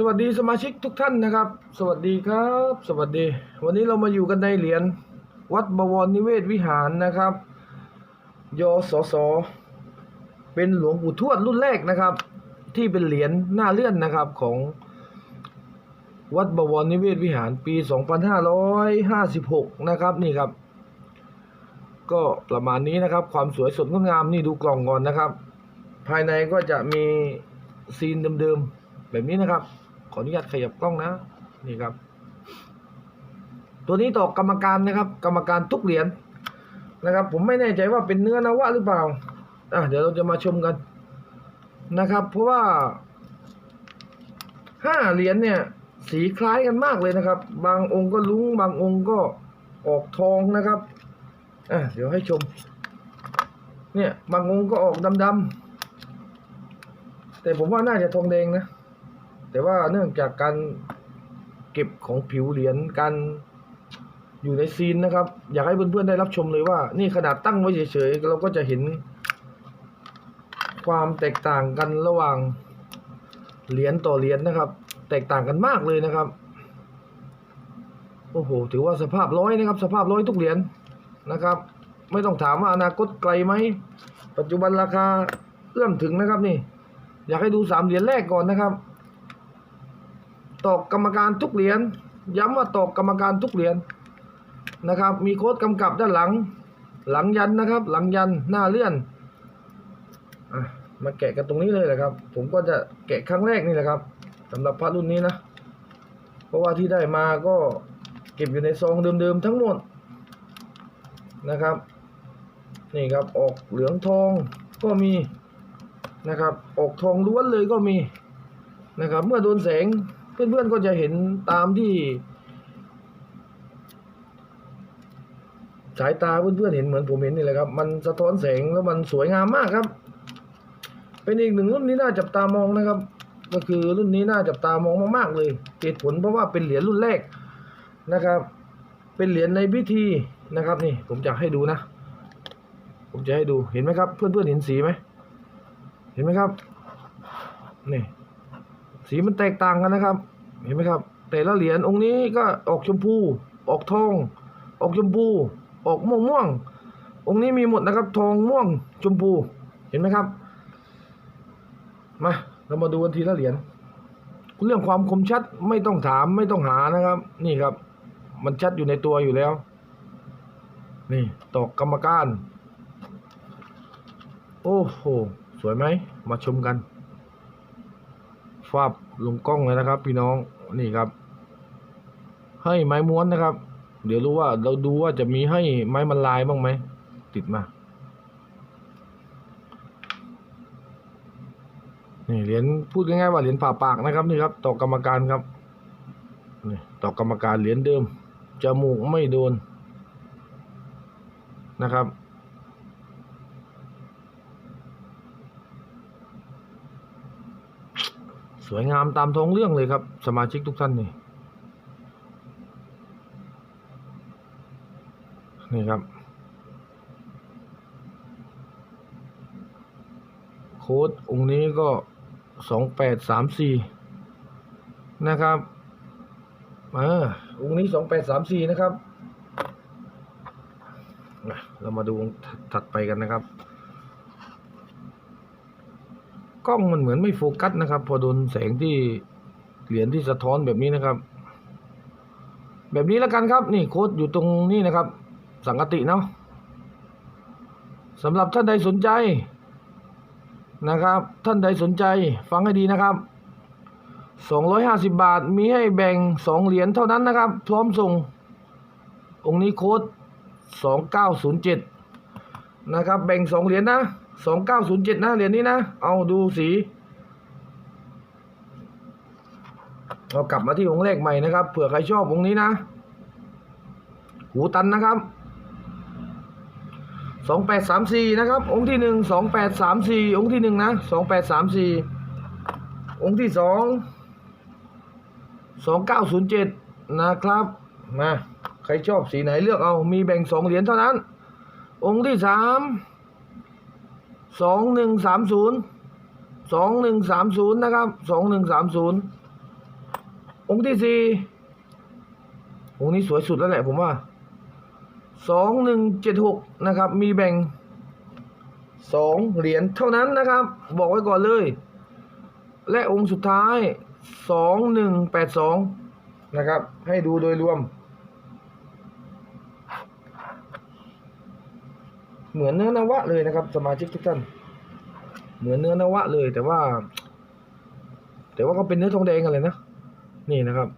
สวัสดีสมาชิกทุกท่านนะครับ สวัสดีครับ สวัสดี วันนี้เรามาอยู่กันในเหรียญวัดบวรนิเวศวิหารนะครับยศสเป็นหลวงปู่ทวดรุ่นแรกนะครับ ที่เป็นเหรียญหน้าเลื่อนนะครับของวัดบวรนิเวศวิหารปี 2556 นะครับนี่ครับ ก็ประมาณนี้นะครับ ความสวยสดงดงามนี่ดูกล่องก่อนนะครับ ภายในก็จะมีซีนเดิมๆแบบนี้นะครับ ขออนุญาตขยับกล้องนะนี่ครับ ตัวนี้ต่อกรรมการนะครับ กรรมการทุกเหรียญนะครับ ผมไม่แน่ใจว่าเป็นเนื้อนวะหรือเปล่าอะเดี๋ยวเราจะมาชมกันนะครับ เพราะว่าห้าเหรียญเนี่ย สีคล้ายกันมากเลยนะครับ บางองค์ก็ลุ้งบางองค์ก็ออกทองนะครับอะเดี๋ยวให้ชม เนี่ยบางองค์ก็ออกดำๆแต่ผมว่าน่าจะทองแดงนะ แต่ว่าเนื่องจากการเก็บของผิวเหรียญการอยู่ในซีนนะครับ อยากให้เพื่อนๆได้รับชมเลยว่า นี่ขนาดตั้งไว้เฉยๆเราก็จะเห็น ความแตกต่างกันระหว่างเหรียญต่อเหรียญนะครับ แตกต่างกันมากเลยนะครับโอ้โหถือว่าสภาพร้อยนะครับ สภาพร้อยทุกเหรียญนะครับ ไม่ต้องถามว่าอนาคตไกลไหมปัจจุบันราคาเอื้อมถึงนะครับนี่ อยากให้ดูสามเหรียญแรกก่อนนะครับ ตอกกรรมการทุกเหรียญย้ำว่าตอกกรรมการทุกเหรียญนะครับ มีโค้ดกำกับด้านหลัง หลังยันนะครับ หลังยันหน้าเลื่อนอะมาแกะกันตรงนี้เลยแหละครับ ผมก็จะแกะครั้งแรกนี่แหละครับสำหรับพระรุ่นนี้นะ เพราะว่าที่ได้มาก็เก็บอยู่ในซองเดิมๆทั้งหมดนะครับ นี่ครับออกเหลืองทองก็มีนะครับ ออกทองล้วนเลยก็มีนะครับ เมื่อโดนแสง เพื่อนๆก็จะเห็นตามที่ สายตาเพื่อนๆเห็นเหมือนผมเห็นนี่แหละครับ มันสะท้อนแสงแล้วมันสวยงามมากครับ เป็นอีกหนึ่งรุ่นที่น่าจับตามองนะครับ ก็คือรุ่นนี้น่าจับตามองมากๆเลยเหตุผลเพราะว่าเป็นเหรียญรุ่นแรกนะครับ เป็นเหรียญในพิธีนะครับนี่ผมจะให้ดูนะ ผมจะให้ดูเห็นไหมครับ เพื่อนๆเห็นสีไหมเห็นไหมครับนี่ สีมันแตกต่างกันนะครับ เห็นไหมครับ แต่ละเหรียญองค์นี้ก็ออกชมพู ออกทอง ออกชมพู ออกม่วงม่วง องค์นี้มีหมดนะครับ ทองม่วงชมพู เห็นไหมครับ มา เรามาดูกันทีละเหรียญเรื่องความคมชัดไม่ต้องถามไม่ต้องหานะครับ นี่ครับ มันชัดอยู่ในตัวอยู่แล้ว นี่ตอกกรรมการ โอ้โห สวยไหม มาชมกัน ฟาบลงกล้องเลยนะครับ พี่น้องนี่ครับ ให้ไม้ม้วนนะครับ เดี๋ยวรู้ว่าเราดูว่าจะมีให้ไม้มันลายบ้างไหมติดมานี่เหรียญพูดง่ายๆว่าเหรียญผ่าปากนะครับนี่ครับต่อกรรมการครับนี่ต่อกรรมการเหรียญเดิมจมูกไม่โดนนะครับ สวยงามตามท้องเรื่องเลยครับ สมาชิกทุกท่านนี่นี่ครับ โค้ดองค์นี้ก็สองแปดสามสี่นะครับเออองค์นี้สองแปดสามสี่นะครับ เรามาดูถัดไปกันนะครับ กล้องมันเหมือนไม่โฟกัสนะครับ พอโดนแสงที่เหรียญที่สะท้อนแบบนี้นะครับ แบบนี้แล้วกันครับ นี่โค้ดอยู่ตรงนี้นะครับ สังกติเนาะสำหรับท่านใดสนใจนะครับ ท่านใดสนใจฟังให้ดีนะครับ 250 บาทมีให้แบ่ง 2 เหรียญเท่านั้นนะครับ พร้อมส่ง องค์นี้โค้ด 2907 นะครับ แบ่ง 2 เหรียญนะ 2907นย์เจ็ดนะเหรียญนี้นะ เอาดูสีเรากลับมาที่องค์แรกใหม่นะครับ เผื่อใครชอบองค์นี้นะ หูตันนะครับสองแปดสามสี่นะครับ องค์ที่หนึ่งสองแปดสามสี่องค์ที่หนึ่งนะสองแปดสามสี่องค์ที่สองสองเก้าศูนย์เจ็ดนะครับ มา ใครชอบสีไหนเลือกเอา มีแบ่งสองเหรียญเท่านั้น องค์ที่สาม สองหนึ่งสามศูนย์สองหนึ่งสามศูนย์นะครับสองหนึ่งสามศูนย์องค์ที่สี่องค์นี้สวยสุดแล้วแหละผมว่าสองหนึ่งเจ็ดหกนะครับ มีแบ่งสองเหรียญเท่านั้นนะครับ บอกไว้ก่อนเลย และองค์สุดท้ายสองหนึ่งแปดสองนะครับ ให้ดูโดยรวม เหมือนเนื้อนวะเลยนะครับ สมาชิกทุกท่าน เหมือนเนื้อนวะเลย แต่ว่า แต่ว่าก็เป็นเนื้อทองแดงกันเลยนะ นี่นะครับ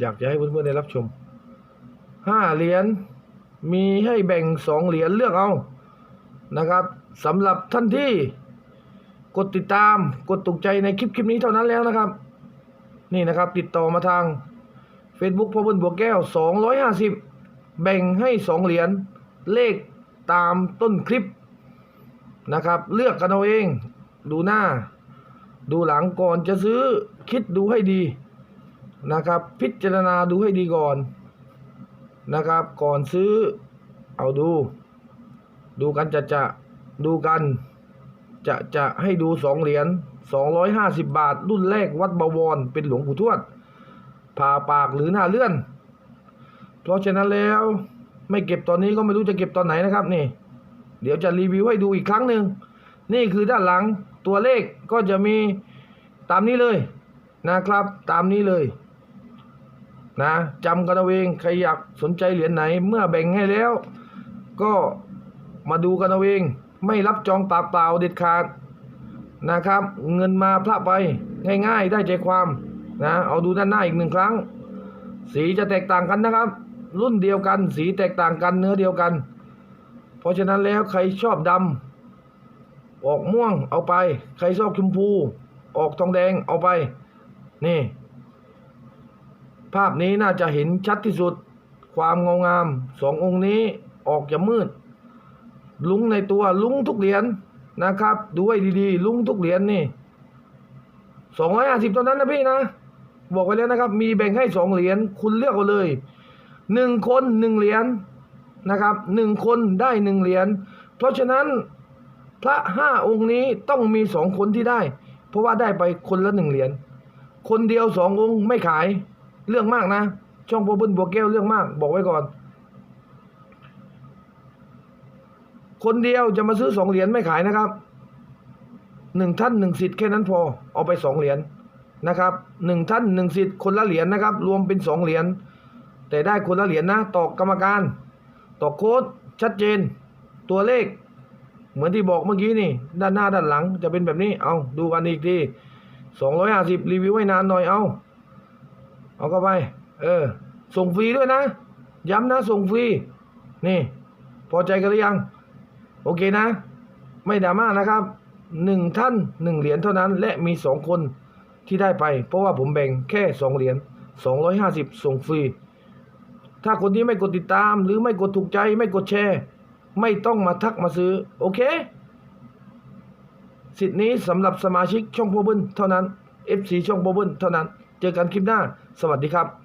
อยากจะให้เพื่อนๆได้รับชมห้าเหรียญมีให้แบ่งสองเหรียญเลือกเอานะครับสำหรับท่านที่กดติดตามกดถูกใจในคลิปคลิปนี้เท่านั้นแล้วนะครับ นี่นะครับ ติดต่อมาทาง Facebook พ่อบุญบัวแก้ว 250 แบ่งให้ 2 เหรียญเลข ตามต้นคลิปนะครับ เลือกกันเอาเอง ดูหน้า ดูหลังก่อนจะซื้อคิดดูให้ดีนะครับ พิจารณาดูให้ดีก่อนนะครับ ก่อนซื้อเอาดู ดูกันจะจะดูกัน จะจะให้ดูสองเหรียญ250บาท รุ่นแรกวัดบวร เป็นหลวงปู่ทวดผ่าปากหรือหน้าเลื่อน เพราะฉะนั้นแล้ว ไม่เก็บตอนนี้ก็ไม่รู้จะเก็บตอนไหนนะครับนี่ เดี๋ยวจะรีวิวให้ดูอีกครั้งหนึ่งนี่คือด้านหลังตัวเลขก็จะมีตามนี้เลยนะครับ ตามนี้เลยนะจำกันเอาเองใครอยากสนใจเหรียญไหน เมื่อแบ่งให้แล้ว ก็มาดูกันเอาเอง ไม่รับจองปากเปล่าเด็ดขาดนะครับ เงินมาพระไปง่ายๆ ได้ใจความนะเอาดูด้านหน้าอีกหนึ่งครั้ง สีจะแตกต่างกันนะครับ รุ่นเดียวกัน สีแตกต่างกันเนื้อเดียวกัน เพราะฉะนั้นแล้วใครชอบดำออกม่วงเอาไป ใครชอบชมพู ออกทองแดงเอาไป นี่ ภาพนี้น่าจะเห็นชัดที่สุด ความเงางามสององค์นี้ออกจะมืด ลุงในตัวลุงทุกเหรียญนะครับดูให้ดีๆ ลุงทุกเหรียญนี่สองร้อยห้าสิบตอนนั้นนะพี่นะ บอกไว้แล้วนะครับ มีแบ่งให้สองเหรียญคุณเลือกเอาเลย หนึ่งคนหนึ่งเหรียญนะครับหนึ่งคนได้หนึ่งเหรียญเพราะฉะนั้นพระห้าองค์นี้ต้องมีสองคนที่ได้ เพราะว่าได้ไปคนละหนึ่งเหรียญคนเดียวสององค์ไม่ขายเรื่องมากนะ ช่องโปรบุญบัวแก้วเรื่องมาก บอกไว้ก่อน คนเดียวจะมาซื้อสองเหรียญไม่ขายนะครับหนึ่งท่านหนึ่งสิทธิ์แค่นั้นพอเอาไปสองเหรียญนะครับหนึ่งท่านหนึ่งสิทธิ์คนละเหรียญนะครับ รวมเป็นสองเหรียญ แต่ได้คนละเหรียญนะต่อกรรมการต่อโค้ดชัดเจน ตัวเลข เหมือนที่บอกเมื่อกี้นี่ ด้านหน้าด้านหลังจะเป็นแบบนี้เอาดูกันอีกทีสองร้อยห้าสิบรีวิวให้นานหน่อยเอาเอาเข้าไป เออ ส่งฟรีด้วยนะ ย้ำนะส่งฟรี นี่ พอใจกันหรือยัง โอเคนะ ไม่ดราม่านะครับหนึ่งท่านหนึ่งเหรียญเท่านั้น และมีสองคนที่ได้ไป เพราะว่าผมแบ่งแค่สองเหรียญสองร้อยห้าสิบส่งฟรี ถ้าคนที่ไม่กดติดตาม หรือไม่กดถูกใจ ไม่กดแชร์ ไม่ต้องมาทักมาซื้อ โอเค สิทธิ์นี้สำหรับสมาชิกช่องโพบุนเท่านั้น FC ช่องโพบุนเท่านั้น เจอกันคลิปหน้า สวัสดีครับ